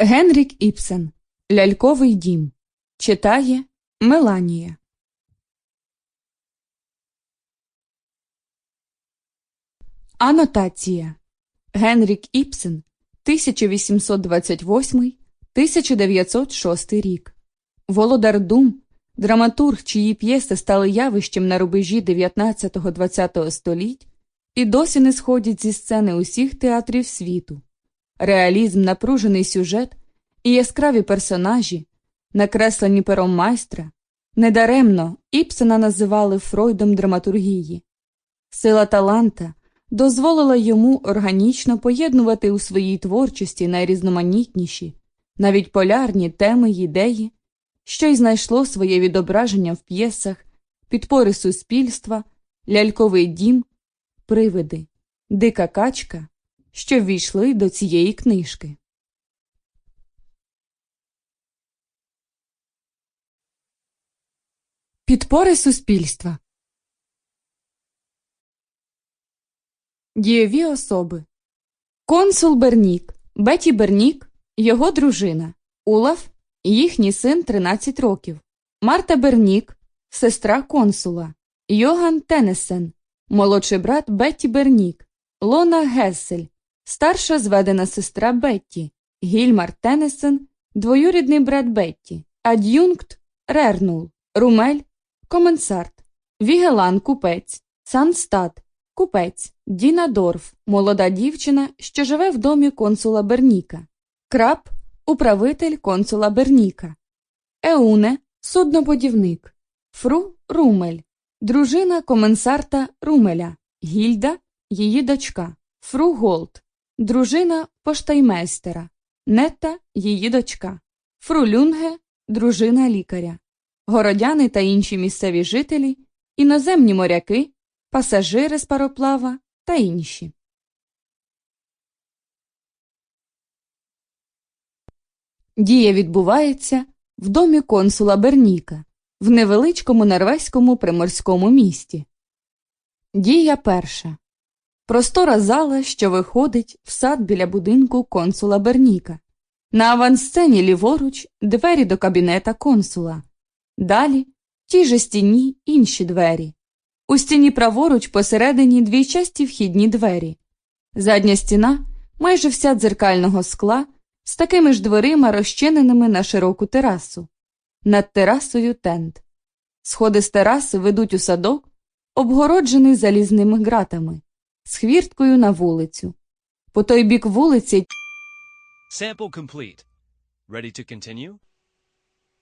Генрік Іпсен. Ляльковий дім. Читає Меланія. Анотація. Генрік Іпсен 1828-1906 рік. Володар Дум драматург, чиї п'єси стали явищем на рубежі 19-20 століть і досі не сходять зі сцени усіх театрів світу. Реалізм, напружений сюжет і яскраві персонажі, накреслені пером майстра, недаремно Іпсена називали Фройдом драматургії. Сила таланта дозволила йому органічно поєднувати у своїй творчості найрізноманітніші, навіть полярні теми й ідеї, що й знайшло своє відображення в п'єсах, підпори суспільства, ляльковий дім, привиди, дика качка, що ввійшли до цієї книжки. Підпори суспільства. Дієві особи. Консул Бернік, Беті Бернік, його дружина, Улаф, їхній син 13 років, Марта Бернік, сестра консула, Йоган Теннесен, молодший брат Бетті Бернік, Лона Гессель, старша зведена сестра Бетті, Гільмар Теннесен, двоюрідний брат Бетті, ад'юнкт Рернул, Румель, Коменсарт, Вігелан Купець, Санстад, Купець, Діна Дорф, молода дівчина, що живе в домі консула Берніка, Краб, управитель консула Берніка, Еуне, суднобудівник, Фру Румель, дружина коменсарта Румеля, Гільда, її дочка, Фру Голд, дружина поштаймейстера, Нетта, її дочка, Фру Люнге, дружина лікаря, городяни та інші місцеві жителі, іноземні моряки, пасажири з пароплава та інші. Дія відбувається в домі консула Берніка в невеличкому норвезькому приморському місті. Дія перша. Простора зала, що виходить в сад біля будинку консула Берніка. На авансцені ліворуч двері до кабінета консула. Далі в тій же стіні інші двері. У стіні праворуч посередині дві часті вхідні двері. Задня стіна майже вся дзеркального скла з такими ж дверима, розчиненими на широку терасу. Над терасою тент. Сходи з тераси ведуть у садок, обгороджений залізними ґратами, з хвірткою на вулицю. По той бік вулиці Sample complete. Ready to continue?